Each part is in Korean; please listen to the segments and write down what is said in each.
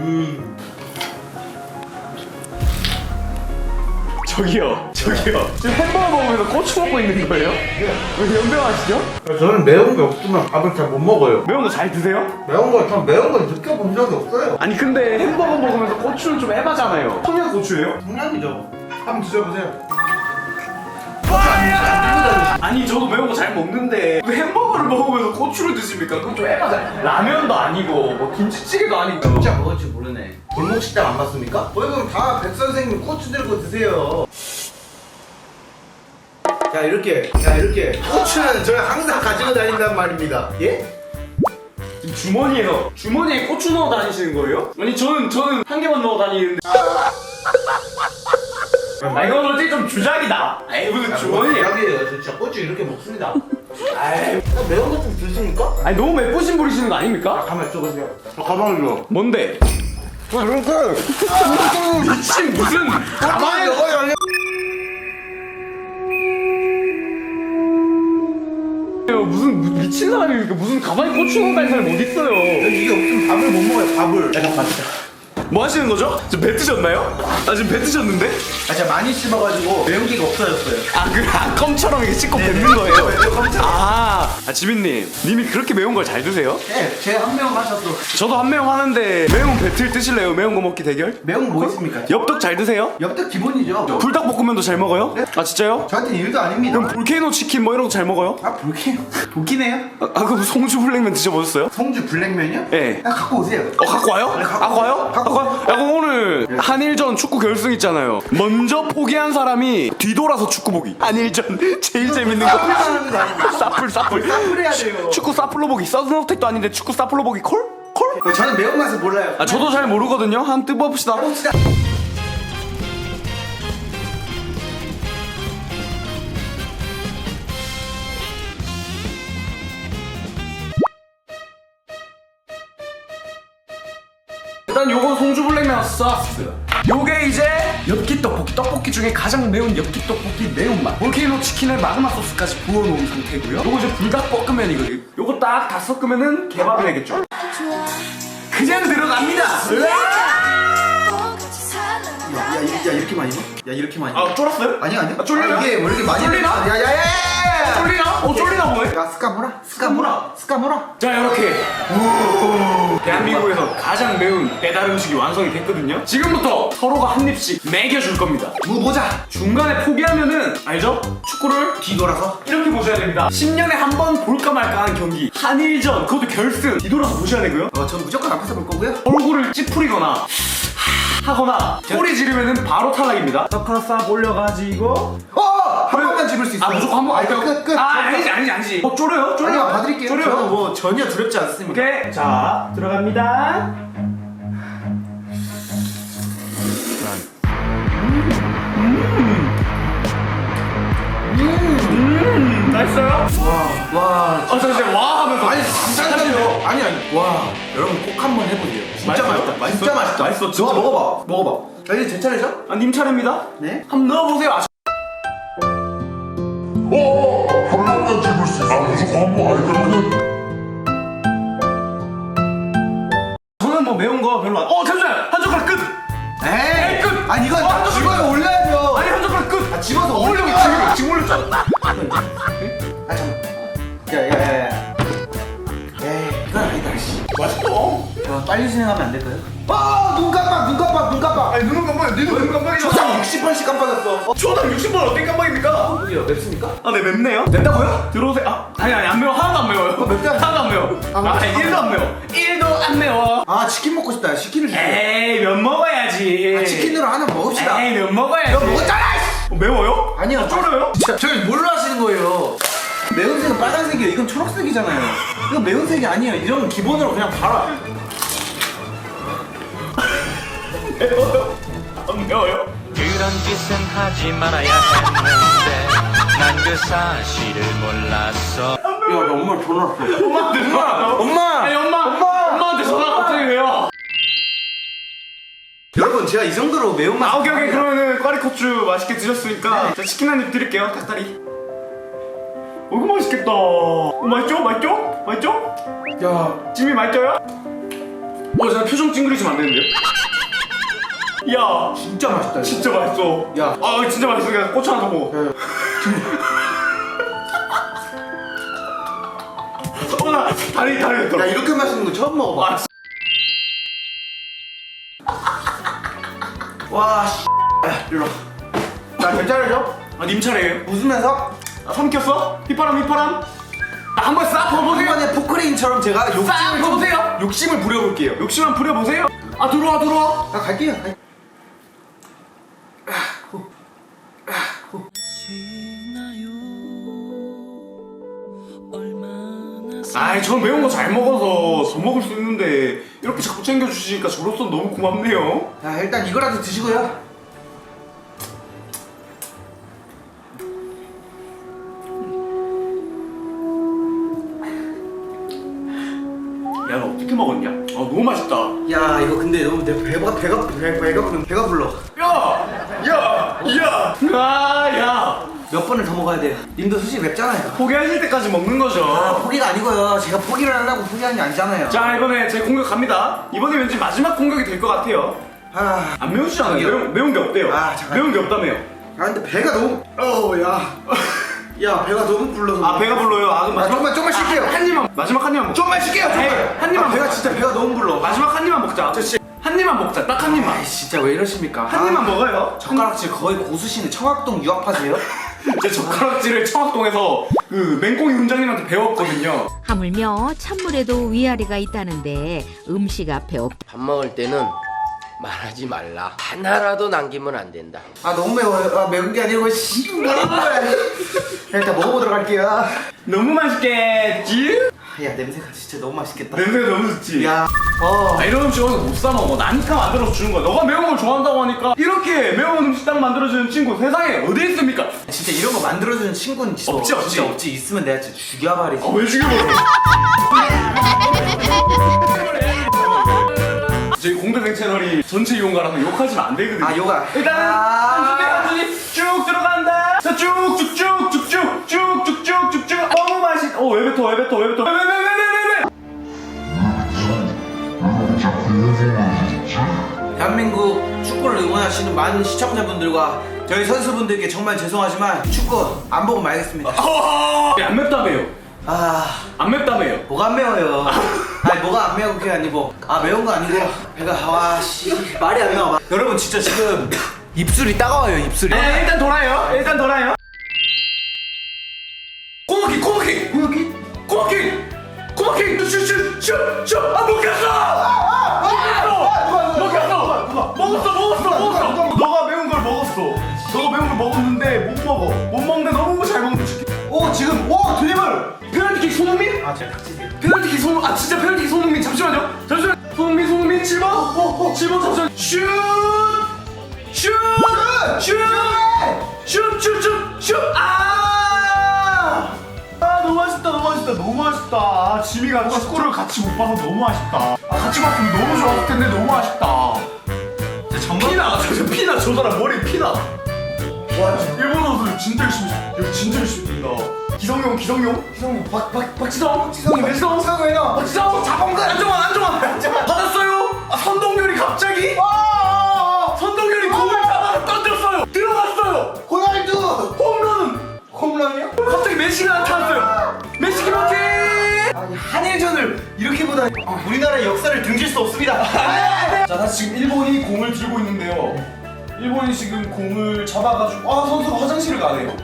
음. 저기요, 저기요. 지금 햄버거 먹으면서 고추 먹고 있는 거예요? 왜 연병하시죠? 저는 매운 게 없으면 밥을 잘 못 먹어요. 매운 거 잘 드세요? 매운 거, 전 매운 걸 느껴본 적이 없어요. 아니 근데 햄버거 먹으면서 고추는 좀 해바잖아요. 청양 고추예요? 동양이죠. 한번 드셔보세요. 아니 저도 매운 거 잘 먹는데 왜 햄버거를 먹으면서 고추를 드십니까? 그건 좀 해바잖아요. 라면도 아니고 뭐 김치찌개도 아니고. 진짜 먹을 줄 모르네. 골목 식당 안 봤습니까? 거기 그럼 다 백 선생님 고추 들고 드세요. 자 이렇게, 자 이렇게 고추는 저희 항상 가지고 다닌단 말입니다. 예? 지금 주머니에서 주머니에 고추 넣어 다니시는 거예요? 아니 저는 저는 한 개만 넣어 다니는데. 아 이건 솔직히 좀 주작이다. 에이 무슨 주머니에. 대박이에요. 진짜 고추 이렇게 먹습니다. 아이, 매운 거 좀 드십니까? 아니 너무 맵부심 부리시는 거 아닙니까? 가만 있어보세요. 저 가방을요. 뭔데? 이렇게. 미친 무슨 가만히 열려. 무슨 무- 미친 사람입니까? 무슨 가방에 고추 넣어 다니는 사람이 어디 있어요? 이게 없으면 밥을 못 먹어요. 밥을. 내가 봤다. 뭐 하시는 거죠? 지금 뱉으셨나요? 아 지금 뱉으셨는데? 아, 제가 많이 씹어가지고 매운기가 없어졌어요. 아그 껌처럼 이게 씻고 뱉는 거예요? 아, 아 지민님 님이 그렇게 매운 걸 잘 드세요? 네, 제한 명 하셔도 저도 한명 하는데 매운 배틀 뜨실래요? 매운 거 먹기 대결? 매운 거 뭐 있습니까? 엽떡 잘 드세요? 엽떡 기본이죠. 불닭볶음면도 잘 먹어요? 아 진짜요? 저한테 는 일도 아닙니다. 그럼 볼케이노 치킨 뭐 이런 거 잘 먹어요? 아 불쾌 불키네요. 아, 아 그럼 송주 블랙면 드셔보셨어요? 성주 블랙면이요? 예. 아, 갖고 오세요. 어 갖고 와요? 네, 갖고 와요? 와요. 갖고 와요? 야 그럼 오늘 한일전 축구 결승 있잖아요 먼저 포기한 사람이 뒤돌아서 축구 보기 한일전 제일 재밌는 거 사풀 사풀 해야 돼요. 축구 사풀로 보기 서든어택도 아닌데 축구 사풀로 보기 콜? 콜? 저는 매운맛을 몰라요. 아 저도 잘 모르거든요 한번 뜯어봅시다 일단 요건 송주 블랙면 소스 요게 이제 엽기 떡볶이. 떡볶이 중에 가장 매운 엽기 떡볶이 매운맛. 볼케이노 치킨에 마그마 소스까지 부어놓은 상태고요. 요거 이제 불닭볶음면이거든요. 요거 딱 다 섞으면은 개밥이 되겠죠? 그냥 들어갑니다. 야, 야, 야 이렇게 많이 넣어? 야 이렇게 많이 넣어? 아 쫄았어요? 아니 아니. 아, 쫄려요? 이게 왜 이렇게 많이 쫄리나? 넣어? 야야야야. 쫄리나? 어 쫄리나 보네 야 스카무라 스카무라 스카무라. 자 이렇게 대한민국에서 가장 매운 배달 음식이 완성이 됐거든요 지금부터 서로가 한 입씩 먹여줄 겁니다 무 보자. 중간에 포기하면은 알죠? 축구를 뒤돌아서. 이렇게 보셔야 됩니다 10년에 한 번 볼까 말까 하는 경기 한일전 그것도 결승 뒤돌아서 보셔야 되고요 어, 전 무조건 앞에서 볼 거고요. 얼굴을 찌푸리거나 하거나 소리 지르면은 바로 탈락입니다 떡하나 싹 올려가지고 어! 한 번만 집을 수 있어. 아 무조건 한번 아, 끝 끝. 아 아니지 아니지 아니지 어 쫄려요? 쫄려요? 아니요 봐드릴게요. 저는 쫄려요? 뭐 전혀 두렵지 않습니다. 오케이 자 들어갑니다 맛있어요? 와. 아 잠시만 와 하면서 아니 진짜요? 아니 아니. 와 여러분 꼭 한번 해보세요. 진짜 맛있어요? 맛있다. 진짜 맛있다. 맛있어, 진짜. 너 먹어봐. 먹어봐. 자 이제 제 차례죠? 아, 님 차례입니다 네. 한번 넣어보세요 아, 한 명만 집을 수 있어. 아, 무조건 한번 아니 그러면 저는 뭐 매운 거 별로 안... 어 잠시만 한 젓가락 끝! 에이. 끝! 아니 이건 어, 젓가락 끝! 아, 집어서 올려 올려. 지금 지금 올렸잖아 아 잠깐. 야야야야. 에이 이건 아니다. 씨. 맛있어 야, 빨리 진행하면 안 될까요? 아, 눈 깜빡, 눈 깜빡, 눈 깜빡. 아니 눈은 깜빡이 니도 눈 깜빡이잖아 초당 60번씩 깜빡였어. 어, 초당 60번 어떻게 깜빡입니까? 여기요, 맵습니까? 아, 네, 맵네요. 맵다고요? 들어오세요. 아, 아니, 아니, 안 매워. 하나도 안 매워요. 맵지 않아? 하나도 안 매워. 아, 아, 맵지 1도 안 매워. 1도 안 매워. 아, 치킨 먹고 싶다. 치킨을 주세요. 에이, 면 먹어야지. 아, 치킨으로 하나 먹읍시다. 에이, 면 먹어야지. 야, 먹었잖아! 어, 매워요? 아니요. 쫄아요? 진짜 저희 뭘로 하시는 거예요? 매운색은 빨간색이에요. 이건 초록색이잖아요. 이건 매운색이 아니에요. 이런 기본으로 그냥 바로. 매워요? 안 매워요? 그런 짓은 하지 말아야 했는데 난 그 사실을 몰랐어 야, 나 엄마 전화 왔어. 엄마한테 제가 이 정도로 매운맛. 아, 오케이, 오케이. 그러면은 꽈리코추 맛있게 드셨으니까 자, 치킨 한 입 드릴게요. 닭다리. 어, 이거 맛있겠다. 어, 맛있죠? 맛있죠? 맛있죠? 야, 찜이 맛있죠요? 어, 저 표정 찡그리시면 안 되는데요? 야, 진짜 맛있다. 이거. 진짜 맛있어. 야. 아, 진짜 맛있어. 그냥 고추 하나 더 먹어. 어, 나 다리, 다리 야 됐더라. 이렇게 맛있는 거 처음 먹어봐. 와 씨. 야, 일로. 와. 자 괜찮으죠? 아, 님 차례예요. 웃으면서 아, 삼켰어? 휘파람, 휘파람? 아, 한번 싹한 퍼보세요. 번에 포크레인처럼 제가 싹 욕심을 좀- 퍼보세요. 욕심을 부려볼게요. 욕심 한번 부려보세요. 아, 들어와, 들어와. 나 갈게요. 갈- 아이, 전 매운 거 잘 먹어서 더 먹을 수 있는데 이렇게 자꾸 챙겨주시니까 저로서 너무 고맙네요. 자 일단 이거라도 드시고요. 야, 너 어떻게 먹었냐? 아, 너무 맛있다. 야 이거 근데 너무 내 배가 배가 배, 배가 배가 불러. 야! 야! 야! 아, 야! 몇 번을 더 먹어야 돼요. 님도 솔직히 맵잖아요. 포기하실 때까지 먹는 거죠. 아 포기가 아니고요. 제가 포기를 하려고 포기하는 게 아니잖아요. 자, 이번에 제 공격 갑니다. 이번에 왠지 마지막 공격이 될 것 같아요. 아, 안 매우시잖아요. 매운, 매운 게 없대요. 아, 잠깐. 매운 게 없다며요. 아 근데 배가 너무 어야 야 배가 너무 불러서 아, 배가 불러요. 아, 그럼 아, 마지막. 좀만 좀만 쉴게요. 한 입만. 마지막 한 입만 먹자. 좀만 쉴게요. 좀만. 에이, 한 입만 아, 배가 먹자. 진짜 배가 너무 불러. 마지막 한 입만 먹자. 한 입만 먹자. 딱 한 입만. 아 진짜 왜 이러십니까? 한 입만 먹어요. 젓가락질 거의 고수시는 청학동 유학파세요? 제 젓가락질을 청학동에서 그 맹꽁이 훈장님한테 배웠거든요. 하물며 찬물에도 위아래가 있다는데 음식 앞에 없밥 먹을 때는 말하지 말라. 하나라도 남기면 안 된다. 아 너무 매워요. 아 매운 게 아니고 씨 뭐라는 거야. 일단 먹어보도록 할게요. 너무 맛있겠지? 야 냄새가 진짜 너무 맛있겠다. 냄새가 너무 좋지? 야, 어. 아, 이런 음식 어디서 못 사먹어. 나니까 만들어서 주는 거야. 너가 매운 걸 좋아한다고 하니까 이렇게 매운 음식 딱 만들어주는 친구 세상에 어디 있습니까? 진짜 이런 거 만들어주는 친구는 진짜 없지, 없지. 진짜 없지. 있으면 내가 진짜 죽여버리지. 아, 왜 죽여버려? 전체 이용가라서 욕하시면 안 되거든요. 아, 요가. 일단은 아. 한 줄에 한 줄이 쭉 들어간다. 자, 쭉쭉쭉쭉쭉쭉쭉쭉쭉. 너무 맛있. 어, 왜 뱉어? 왜 뱉어? 왜 뱉어? 왜, 왜, 왜, 왜, 왜, 왜, 왜? 대한민국 축구를 응원하시는 많은 시청자분들과 저희 선수분들께 정말 죄송하지만 축구 안 보고 말겠습니다. 어, 안 맵다며요. 아, 안 맵다며요. 뭐가 안 매워요? 아니 뭐가 안 매운 게 아니고 아 매운 거 아니고 배가 와씨 말이 안 나와. 여러분 진짜 지금 입술이 따가워요 입술이. 네, 일단 돌아요. 일단 돌아요. 꼬마키, 꼬마키, 꼬마키, 꼬마키, 꼬마키, 슈슈슈슈. 아, 먹혔어. 손흥민? 아 제가 같이 페널티킥 손, 아 진짜 페널티킥 손흥민 잠시만요. 잠시만. 손흥민, 손흥민 7번. 어, 어, 7번 잠시만. 슛, 슛, 슛, 슛, 슛, 슛, 슛. 아, 아 너무 맛있다, 너무 맛있다, 너무 맛있다. 아, 지미가 축구를 같이 못 봐서 너무 아쉽다. 아, 같이 봤으면 너무 좋았을 텐데 너무 아쉽다. 피나, 저 피나, 저 사람 머리 피나. 와, 일본 선수 진짜 열심히, 여기 진짜 열심히 뛴다. 기성용, 기성용, 기성용, 박, 박, 박지성, 박지성이, 박지성, 박지성이 나, 박지성, 자범근, 안정환, 안정환, 안정환, 받았어요. 아, 선동열이 갑자기, 선동열이 공을 잡아 던졌어요. 들어갔어요. 호날두 홈런, 홈런이요? 갑자기 메시가 나타났어요. 메시 기막히. 아니 한일전을 이렇게 보다 우리나라의 역사를 등질 수 없습니다. 자, 다시 지금 일본이 공을 들고 있는데요. 일본이 지금 공을 잡아가지고 아 선수가 화장실을 가네요.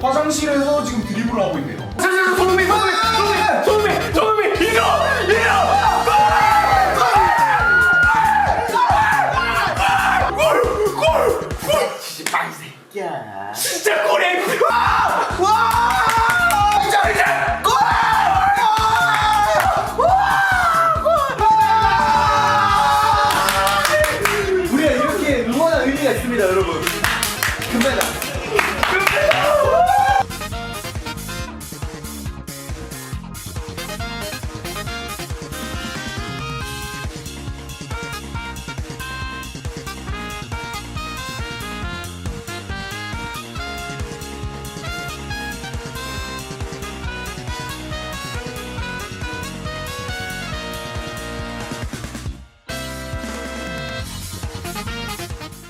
화장실에서 지금 드리블을 하고 있네요. 잠시만 손흥민 손흥민 손흥민 손흥민 손흥민 이거 이거 골! 골! 골! 골!